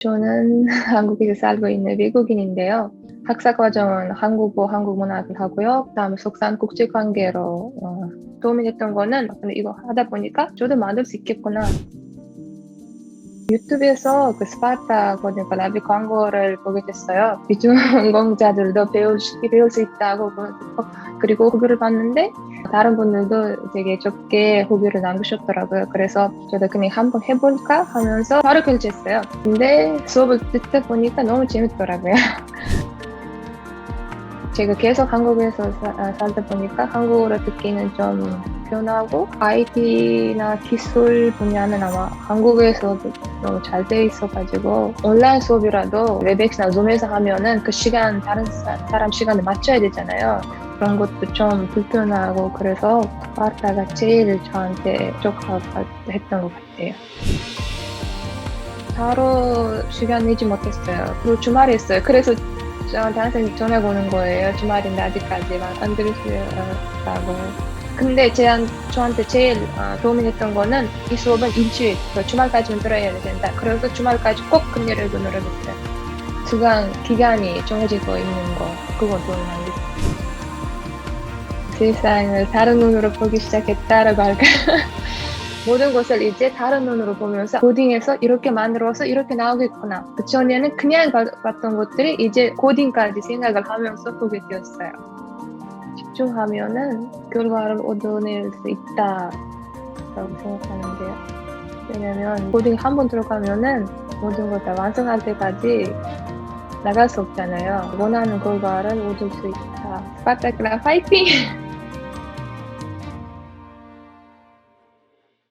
저는 한국에서 살고 있는 외국인인데요. 학사 과정은 한국어, 한국 문학을 하고요. 그다음에 석사는 국제 관계로 어, 도움이 됐던 거는 근데 이거 하다 보니까 저도 만들 수 있겠구나. 유튜브에서 그 스파르타 거니까 라비 광고를 보게 됐어요. 비전공자들도 배울 수, 배울 수 있다고 그- 그리고 후기를 봤는데 다른 분들도 되게 적게 후기를 남기셨더라고요. 그래서 저도 그냥 한번 해볼까 하면서 바로 결제했어요. 근데 수업을 듣다 보니까 너무 재밌더라고요. 제가 계속 한국에서 사- 아, 살다 보니까 한국어를 듣기는 좀 편하고 IT나 기술 분야는 아마 한국에서도 너무 잘 돼 있어가지고 온라인 수업이라도 웹엑스나 줌에서 하면은 그 시간 다른 사, 사람 시간에 맞춰야 되잖아요. 그런 것도 좀 불편하고 그래서 스파르타가 제일 저한테 적합했던 것 같아요. 바로 시간 내지 못했어요. 그리고 주말에 했어요. 그래서 저한테 항상 전화 오는 거예요. 주말인데 아직까지 안 들으시다고. 근데 제, 저한테 제일 어, 도움이 됐던 거는 이 수업은 일주일, 그 주말까지는 들어야 된다. 그래서 주말까지 꼭 금요일을 누르겠어요. 시간, 기간이 정해지고 있는 거, 그거 도움이 많이 됐어요. 세상을 다른 눈으로 보기 시작했다라고 할까. 모든 것을 이제 다른 눈으로 보면서 코딩에서 이렇게 만들어서 이렇게 나오겠구나. 그 전에는 그냥 봐- 봤던 것들이 이제 코딩까지 생각을 하면서 보게 되었어요. 집중하면은 결과를 얻어낼 수 있다라고 생각하는데요. 왜냐면 코딩 한 번 들어가면은 모든 걸 다 완성할 때까지 나갈 수 없잖아요. 원하는 결과를 얻을 수 있다. 스파타클라 파이팅!